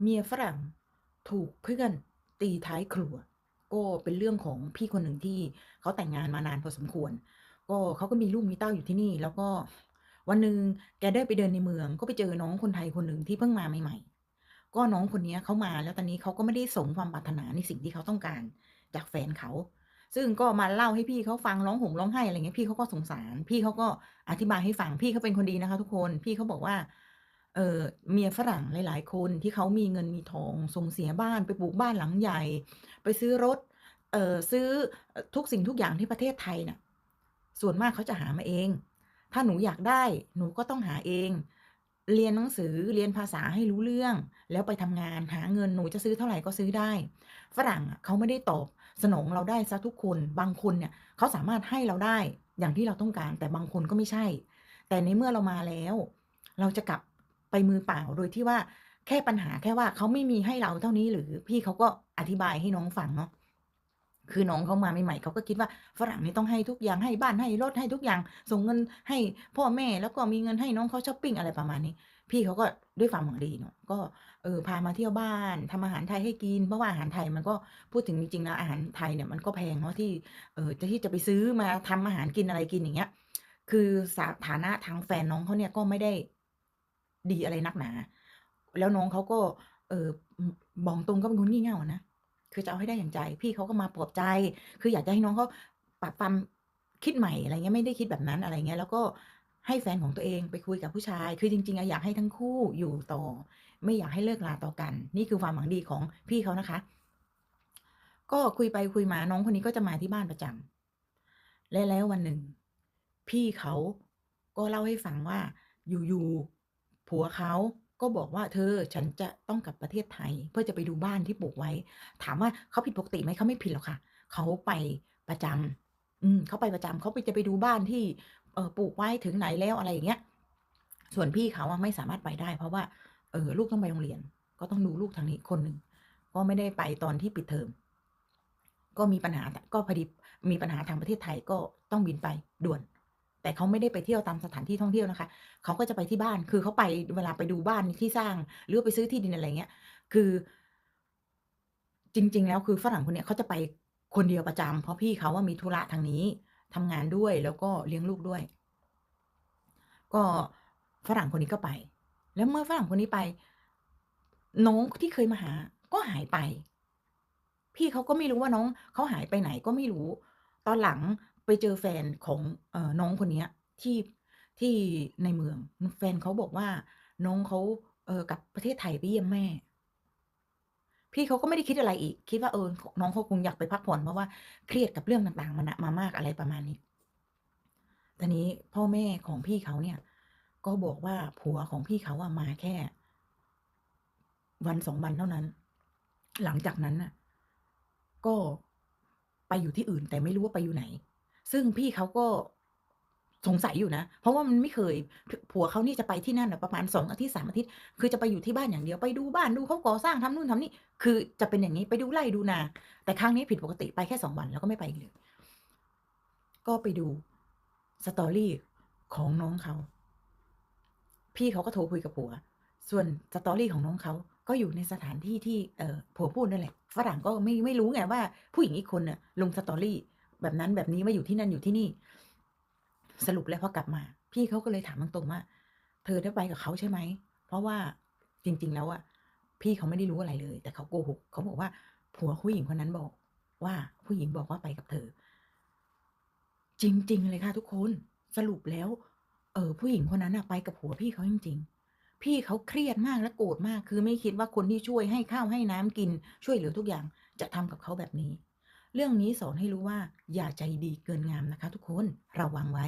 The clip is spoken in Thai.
เมียฝรั่งถูกเพื่อนตีท้ายครัว ก็เป็นเรื่องของพี่คนหนึ่งที่เขาแต่งงานมานานพอสมควร ก็เขาก็มีลูกมีเต้าอยู่ที่นี่ แล้วก็วันหนึ่งแกได้ไปเดินในเมือง ก็ไปเจอน้องคนไทยคนหนึ่งที่เพิ่งมาใหม่ ๆ ก็น้องคนนี้เขามาแล้วตอนนี้เขาก็ไม่ได้สมความปรารถนาในสิ่งที่เขาต้องการจากแฟนเขา ซึ่งก็มาเล่าให้พี่เขาฟังร้องห่มร้องไห้อะไรเงี้ยพี่เขาก็สงสาร พี่เขาก็อธิบายให้ฟังพี่เขาเป็นคนดีนะคะ ทุกคนพี่เขาบอกว่า เอ่อ เมียฝรั่งหลาย ๆ คนที่เขามีเงินมีทอง ส่งเสียบ้านไปปลูกบ้านหลังใหญ่ ไปซื้อรถ เอ่อ ซื้อทุกสิ่งทุกอย่างที่ประเทศไทยน่ะ ส่วนมากเขาจะหามาเอง ถ้าหนูอยากได้หนูก็ต้องหาเอง เรียนหนังสือเรียนภาษาให้รู้เรื่อง แล้วไปทำงานหาเงินหนูจะซื้อเท่าไหร่ก็ซื้อได้ ฝรั่งอะเขาไม่ได้ตอบสนองเราได้เสียทุกคนบางคนเนี่ยเขาสามารถให้เราได้อย่างที่เราต้องการ แต่บางคนก็ไม่ใช่ แต่ในเมื่อเรามาแล้ว เราจะกลับ ไปมือเปล่าโดยที่ว่าแค่ปัญหาแค่ว่าเขาไม่มีให้เราเท่านี้หรือพี่เขาก็อธิบายให้น้องฟังเนาะคือน้องเขามาใหม่ๆเขาก็คิดว่าฝรั่งนี่ต้องให้ทุกอย่างให้บ้านให้รถให้ทุกอย่าง ส่งเงินให้พ่อแม่แล้วก็มีเงินให้น้องเขาช้อปปิ้งอะไรประมาณนี้ พี่เขาก็ด้วยความหวังดีเนาะก็เออพามาเที่ยวบ้านทำอาหารไทยให้กิน เพราะว่าอาหารไทยมันก็พูดถึงจริงๆแล้วอาหารไทยเนี่ยมันก็แพงเนาะที่เออจะที่จะไปซื้อมาทำอาหารกินอะไรกินอย่างเงี้ยคือสาฐานะทางแฟนน้องเขาเนี่ยก็ไม่ได้ ดีอะไรนักหนา แล้วน้องเขาก็เออบอกตรงก็เป็นคนงี่เง่านะคือจะเอาให้ได้อย่างใจ พี่เขาก็มาปลอบใจ คืออยากจะให้น้องเขาปรับความคิดใหม่อะไรเงี้ยไม่ได้คิดแบบนั้นอะไรเงี้ยแล้วก็ให้แฟนของตัวเองไปคุยกับผู้ชาย คือจริงๆอะอยากให้ทั้งคู่อยู่ต่อ ไม่อยากให้เลิกราต่อกัน นี่คือความหวังดีของพี่เขานะคะ ก็คุยไปคุยมาน้องคนนี้ก็จะมาที่บ้านประจำและแล้ววันหนึ่ง พี่เขาก็เล่าให้ฟังว่าอยู่ๆ ผัวเขาก็บอกว่า"เธอฉันจะต้องกลับประเทศไทย เพื่อจะไปดูบ้านที่ปลูกไว้"ถามว่าเขาผิดปกติไหมเขาไม่ผิดหรอกค่ะ เขาไปประจำอืมเขาไปประจำเขาไปจะไปดูบ้านที่เออปลูกไว้ถึงไหนแล้วอะไรอย่างเงี้ย ส่วนพี่เขาอะไม่สามารถไปได้ เพราะว่าเออลูกต้องไปโรงเรียน ก็ต้องดูลูกทางนี้คนหนึ่งก็ไม่ได้ไปตอนที่ปิดเทอมก็มีปัญหาก็พอดีมีปัญหาทางประเทศไทยก็ต้องบินไปด่วน แต่เขาไม่ได้ไปเที่ยวตามสถานที่ท่องเที่ยวนะคะ เขาก็จะไปที่บ้าน คือเขาไปเวลาไปดูบ้านที่สร้าง หรือไปซื้อที่ดินอะไรเงี้ย คือ จริง ๆ แล้วคือฝรั่งคนเนี้ยเขาจะไปคนเดียวประจำเพราะพี่เขาอะมีธุระทางนี้ทำงานด้วยแล้วก็เลี้ยงลูกด้วย ก็ฝรั่งคนนี้ก็ไป แล้วเมื่อฝรั่งคนนี้ไป น้องที่เคยมาหา ก็หายไป พี่เขาก็ไม่รู้ว่าน้องเขาหายไปไหนก็ไม่รู้ ตอนหลัง ไปเจอแฟนของอน้องคนเนี้ยที่ที่ในเมืองแฟนเขาบอกว่าน้องเขาเออกับประเทศไทยไปเยี่ยมแม่ พี่เขาก็ไม่ได้คิดอะไรอีก คิดว่าเออน้องเขาคงอยากไปพักผ่อนเพราะว่าเครียดกับเรื่องต่างๆมานะมามากอะไรประมาณนี้ทีนี้พ่อแม่ของพี่เขาเนี่ย ก็บอกว่าผัวของพี่เขาอะมาแค่ วัน2วันเท่านั้น หลังจากนั้นน่ะ ก็ไปอยู่ที่อื่นแต่ไม่รู้ว่าไปอยู่ไหน ซึ่งพี่เขาก็สงสัยอยู่นะ เพราะว่ามันไม่เคย ผัวเขานี่จะไปที่นั่นนะประมาณ2องอาทิตย์3อาทิตย์ คือจะไปอยู่ที่บ้านอย่างเดียวไปดูบ้านดูเขาก่อสร้างทำนู่นทำนี่ คือจะเป็นอย่างงี้ไปดูไร่ดูนา แต่ครั้งนี้ผิดปกติไปแค่2วันแล้วก็ไม่ไปอีกเลย ก็ไปดู story ของน้องเขา พี่เขาก็โทรคุยกับผัว ส่วน story ของน้องเขาก็อยู่ในสถานที่ที่เออผัวพูดนั่นแหละ ฝรั่งก็ไม่ไม่รู้ไงว่าผู้หญิงอีกคนน่ะลง story แบบนั้นแบบนี้ว่าอยู่ที่นั่นอยู่ที่นี่ สรุปแล้วพอกลับมา พี่เขาก็เลยถามตรงๆว่า"เธอได้ไปกับเขาใช่ไหม?"เพราะว่าจริง ๆ แล้วอะพี่เขาไม่ได้รู้อะไรเลย แต่เขาโกหกเขาบอกว่า ผัวผู้หญิงคนนั้นบอกว่าผู้หญิงบอกว่าไปกับเธอ จริง ๆ เลยค่ะทุกคนสรุปแล้ว เออผู้หญิงคนนั้นน่ะไปกับผัวพี่เขาจริง ๆ พี่เขาเครียดมากและโกรธมาก คือไม่คิดว่าคนที่ช่วยให้ข้าวให้น้ำกินช่วยเหลือทุกอย่างจะทำกับเขาแบบนี้ เรื่องนี้สอนให้รู้ว่าอย่าใจดีเกินงามนะคะ ทุกคนระวังไว้